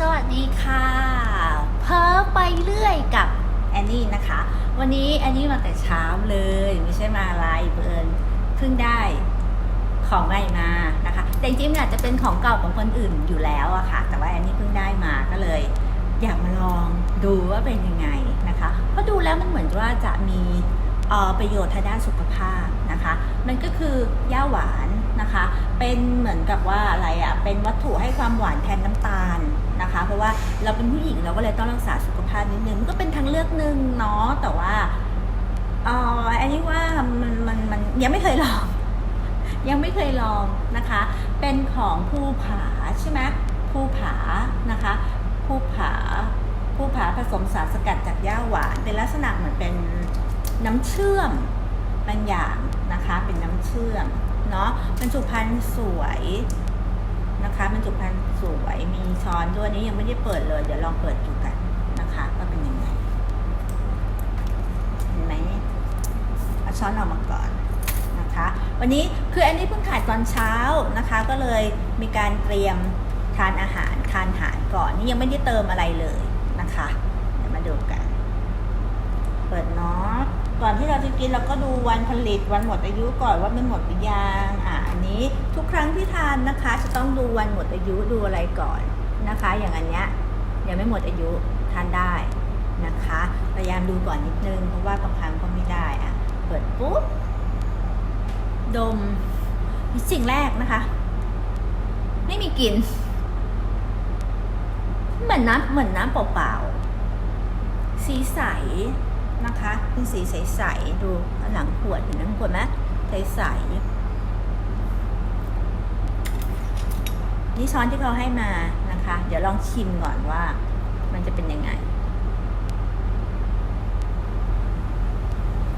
สวัสดีค่ะเพ้อไปเรื่อยกับแอนนี่นะคะ วันนี้แอนนี่มาแต่เช้าเลย ไม่ใช่มาอะไรเบิร์นเพิ่งได้ของใหม่มานะคะ แต่จริงๆอาจจะเป็นของเก่าของคนอื่นอยู่แล้วอะค่ะ แต่ว่าแอนนี่เพิ่งได้มาก็เลย อยากมาลองดูว่าเป็นยังไงนะคะเพราะดูแล้วมันเหมือนว่าจะมี ประโยชน์ทางด้านสุขภาพนะคะ มันก็คือย่าหวานนะคะ เป็นเหมือนกับว่าอะไรอะ่ะ เป็นวัตถุให้ความหวานแทนน้ำตาลนะคะ เพราะว่าเราเป็นผู้หญิงเราก็เลยต้องรักษาสุขภาพนิดนึง มันก็เป็นทางเลือกหนึ่งเนาะ แต่ว่าเอออันนี้ว่ามันมันมันยังไม่เคยลอง ยังไม่เคยลองนะคะ เป็นของภูผาใช่ไหมภูผานะคะภูผาภูผาผสมสารสกัดจากหญ้าหวานเป็นลักษณะเหมือนเป็น น้ำเชื่อมบางอย่างนะคะ เป็นน้ำเชื่อมเนาะบรรจุภัณฑ์สวยนะคะบรรจุภัณฑ์สวยมีช้อนด้วยอันนี้ยังไม่ได้เปิดเลย เดี๋ยวลองเปิดดูกันนะคะว่าเป็นยังไงเห็นไหมเอาช้อนออกมาก่อนนะคะ วันนี้คืออันนี้เพิ่งถ่ายตอนเช้านะคะ ก็เลยมีการเตรียมทานอาหารทานอาหารก่อนนี่ยังไม่ได้เติมอะไรเลยนะคะ เดี๋ยวมาดูกัน เปิดเนาะ ก่อนที่เราจะกินเราก็ดูวันผลิตวันหมดอายุก่อนว่ามันหมดหรือยังอะอันนี้ทุกครั้งที่ทานนะคะ จะต้องดูวันหมดอายุดูอะไรก่อนนะคะ อย่างอันเนี้ยยังไม่หมดอายุทานได้นะคะพยายามดูก่อนนิดนึงเพราะว่าบางครั้งก็ไม่ได้อะเปิดปุ๊บดมสิ่งแรกนะคะ ไม่มีกลิ่นเหมือนน้ำเหมือนน้ำเปล่าๆสีใส นะคะเป็นสีใสๆดูหลังขวดเห็นน้ำขวดไหมใสๆนี่ช้อนที่เขาให้มานะคะ เดี๋ยวลองชิมก่อนว่า มันจะเป็นยังไง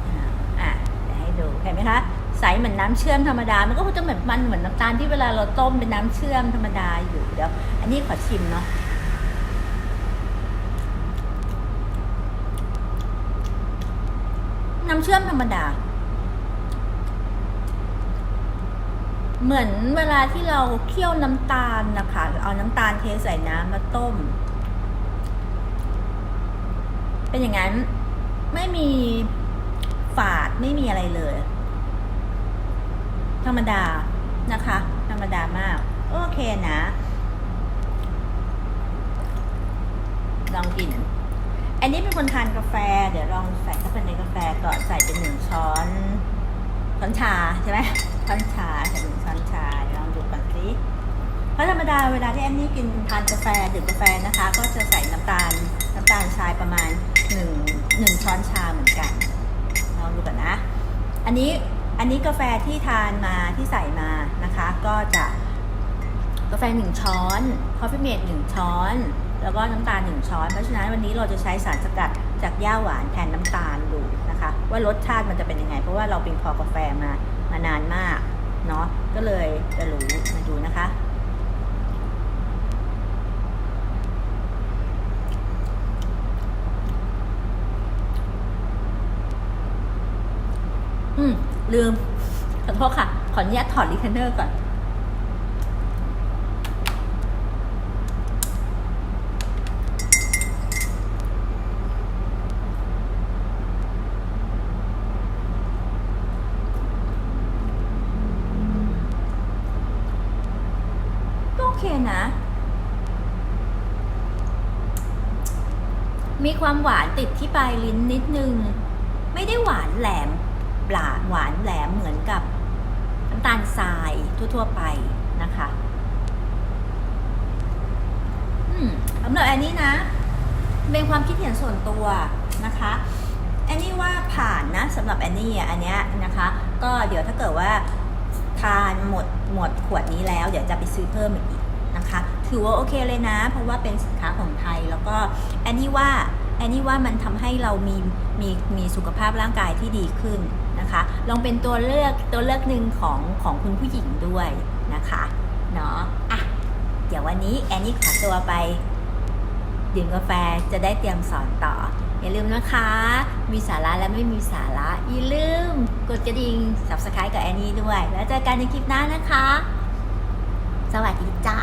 อ่าอะเดี๋ยวให้ดูเห็นไหมคะใสเหมือนน้ำเชื่อมธรรมดา มันก็คงจะเหมือนมันเหมือนน้ำตาลที่เวลาเราต้มเป็นน้ำเชื่อมธรรมดาอยู่เดี๋ยว อันนี้ขอชิมเนาะ น้ำเชื่อมธรรมดา เหมือนเวลาที่เราเคี่ยวน้ำตาลนะคะเอาน้ำตาลเทใส่น้ำมาต้ม เป็นอย่างนั้น ไม่มีฝาดไม่มีอะไรเลย ธรรมดานะคะ ธรรมดามาก โอเคนะ ลองกิน อันนี้เป็นคนทานกาแฟ เดี๋ยวลองใส่กาแฟก่อนใส่เป็นหนึ่งช้อน ช้อนชาใช่ไหมช้อนชาใส่หนึ่งช้อนชาลองดูก่อนสิเพราะธรรมดาเวลาที่แอนนี่กินทานกาแฟดื่มกาแฟนะคะ ก็จะใส่น้ำตาลน้ำตาลทรายประมาณหนึ่งหนึ่งช้อนชาเหมือนกันลองดูก่อนนะ อันนี้อันนี้กาแฟที่ทานมาที่ใส่มานะคะ ก็จะกาแฟหนึ่งช้อน คอฟฟี่เมดหนึ่งช้อน แล้วก็น้ำตาลหนึ่งช้อน เพราะฉะนั้นวันนี้เราจะใช้สารสกัดจากหญ้าหวานแทนน้ำตาลดูนะคะ ว่ารสชาติมันจะเป็นยังไง เพราะว่าเราเป็นคอกาแฟมามานานมากเนาะก็เลยจะรู้มาดูนะคะอืมลืมขอโทษค่ะ ขออนุญาตถอดรีเทนเนอร์ก่อน นะ มีความหวานติดที่ปลายลิ้นนิดนึง ไม่ได้หวานแหลมปลาหวานแหลมเหมือนกับน้ำตาลทรายทั่ว ๆ ไปนะคะอืมสำหรับแอนนี่นะ เป็นความคิดเห็นส่วนตัวนะคะแอนนี่ว่าผ่านนะสำหรับแอนนี่อันเนี้ยนะคะ ก็เดี๋ยวถ้าเกิดว่าทานหมดหมดขวดนี้แล้ว เดี๋ยวจะไปซื้อเพิ่มอีก นะคะ ถือว่าโอเคเลยนะ เพราะว่าเป็นสินค้าของไทย แล้วก็แอนนี่ว่าแอนนี่ว่ามันทำให้เรามีมีมีสุขภาพร่างกายที่ดีขึ้นนะคะ ลองเป็นตัวเลือกตัวเลือกหนึ่งของของคุณผู้หญิงด้วยนะคะเนาะอะเดี๋ยววันนี้แอนนี่ขอตัวไปดื่มกาแฟจะได้เตรียมสอนต่อ อย่าลืมนะคะ มีสาระและไม่มีสาระอย่าลืม กดกระดิ่ง subscribe กับแอนนี่ด้วย แล้วเจอกันในคลิปหน้านะคะ สวัสดีจ้า